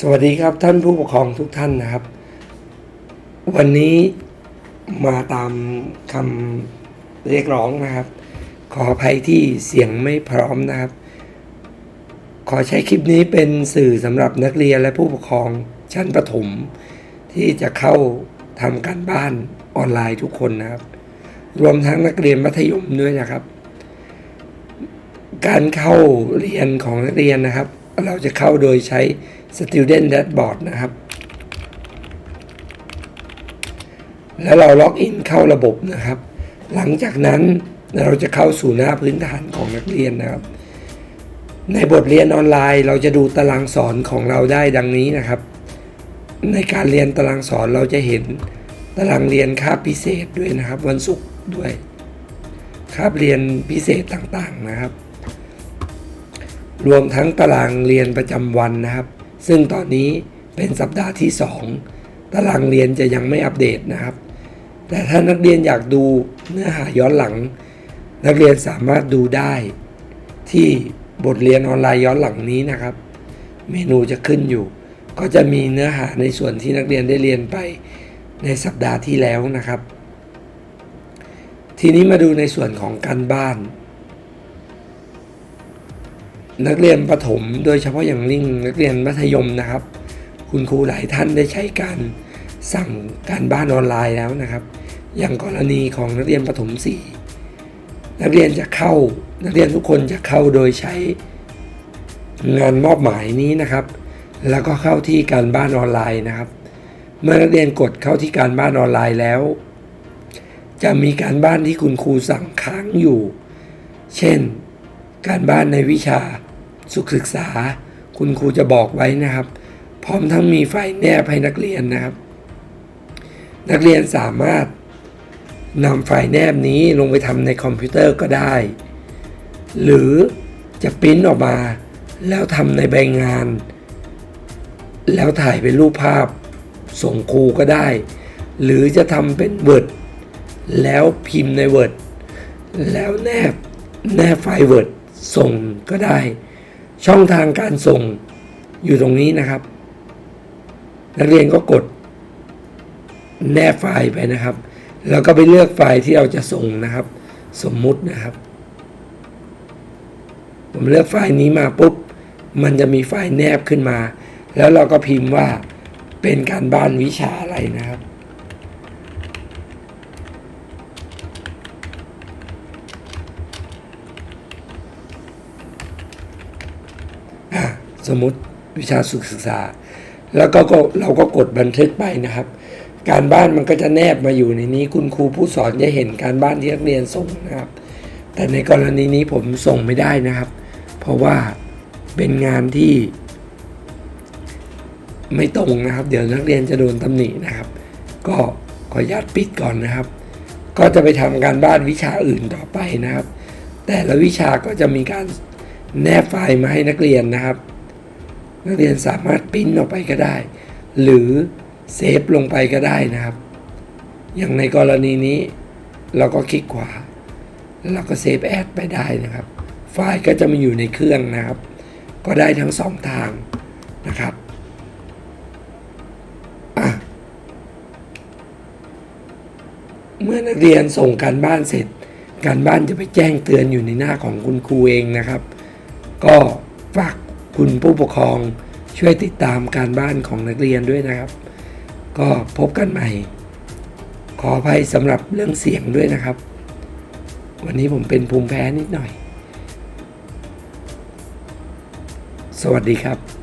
สวัสดีครับท่านผู้ปกครองทุกท่านนะครับ วันนี้มาตามคำเรียกร้องนะครับ ขออภัยที่เสียงไม่พร้อมนะครับ ขอใช้คลิปนี้เป็นสื่อสำหรับนักเรียนและผู้ปกครองชั้นประถม ที่จะเข้าทำการบ้านออนไลน์ทุกคนนะครับ รวมทั้งนักเรียนมัธยมด้วยนะครับ การเข้าเรียนของนักเรียนนะครับ เราจะเข้าโดยใช้ Student Dashboard นะครับ แล้วเราล็อกอินเข้าระบบนะครับ หลังจากนั้นเราจะเข้าสู่หน้าพื้นฐานของนักเรียนนะครับ ในบทเรียนออนไลน์ เราจะดูตารางสอนของเราได้ดังนี้นะครับ ในการเรียนตารางสอนเราจะเห็นตารางเรียนคาบพิเศษด้วยนะครับ วันศุกร์ด้วยคาบเรียนพิเศษต่างๆนะครับ รวมทั้งตารางเรียนประจำวันนะครับ ซึ่งตอนนี้เป็นสัปดาห์ที่ 2 ตารางเรียนจะยังไม่อัปเดตนะครับ แต่ถ้านักเรียนอยากดูเนื้อหาย้อนหลัง นักเรียนสามารถดูได้ ที่บทเรียนออนไลน์ย้อนหลังนี้นะครับ เมนูจะขึ้นอยู่ ก็จะมีเนื้อหาในส่วนที่นักเรียนได้เรียนไปในสัปดาห์ที่แล้วนะครับ ทีนี้มาดูในส่วนของการบ้าน นักเรียนประถม โดยเฉพาะอย่างยิ่งนักเรียนมัธยมนะครับ คุณครูหลายท่านได้ใช้การสั่งการบ้านออนไลน์แล้วนะครับ อย่างกรณีของนักเรียนประถมสี่นักเรียนจะเข้า นักเรียนทุกคนจะเข้าโดยใช้งานมอบหมายนี้นะครับ แล้วก็เข้าที่การบ้านออนไลน์นะครับ เมื่อนักเรียนกดเข้าที่การบ้านออนไลน์แล้ว จะมีการบ้านที่คุณครูสั่งค้างอยู่ เช่น การบ้านในวิชา สุขศึกษา คุณครูจะบอกไว้นะครับ พร้อมทั้งมีไฟแนบให้นักเรียนนะครับ นักเรียนสามารถนำไฟแนบนี้ลงไปทำในคอมพิวเตอร์ก็ได้ หรือจะปริ้นออกมาแล้วทำในใบงาน แล้วถ่ายเป็นรูปภาพส่งครูก็ได้ หรือจะทำเป็น Word แล้วพิมพ์ใน Word แล้วแนบแนบไฟล์ Word ส่งก็ได้ ช่องทางการส่งอยู่ตรงนี้นะครับ นักเรียนก็กดแนบไฟล์ไปนะครับ แล้วก็ไปเลือกไฟล์ที่เราจะส่งนะครับ สมมุตินะครับ ผมเลือกไฟล์นี้มาปุ๊บ มันจะมีไฟล์แนบขึ้นมา แล้วเราก็พิมพ์ว่าเป็นการบ้านวิชาอะไรนะครับ อะ สมมติวิชาสุขศึกษา แล้วก็ก็เราก็กดบันทึกไปนะครับ การบ้านมันก็จะแนบมาอยู่ในนี้ คุณครูผู้สอนจะเห็นการบ้านที่นักเรียนส่งนะครับ แต่ในกรณีนี้ผมส่งไม่ได้นะครับ เพราะว่าเป็นงานที่ ไม่ตรงนะครับ เดี๋ยวนักเรียนจะโดนตำหนินะครับ ก็ขออนุญาตปิดก่อนนะครับ ก็จะไปทำการบ้านวิชาอื่นต่อไปนะครับ แต่ละวิชาก็จะมีการแนบไฟล์มาให้นักเรียนนะครับ นักเรียนสามารถปิ้นออกไปก็ได้ หรือเซฟลงไปก็ได้นะครับ อย่างในกรณีนี้เราก็คลิกขวา แล้วเราก็เซฟแอดไปได้นะครับ ไฟล์ก็จะมาอยู่ในเครื่องนะครับ ก็ได้ทั้งสองทางนะครับเมื่อนักเรียนส่งการบ้านเสร็จ การบ้านจะไปแจ้งเตือนอยู่ในหน้าของคุณครูเองนะครับ ก็ฝาก คุณผู้ปกครองช่วยติดตามการบ้านของนักเรียนด้วยนะครับ ก็พบกันใหม่ ขออภัยสำหรับเรื่องเสียงด้วยนะครับ วันนี้ผมเป็นภูมิแพ้นิดหน่อย สวัสดีครับ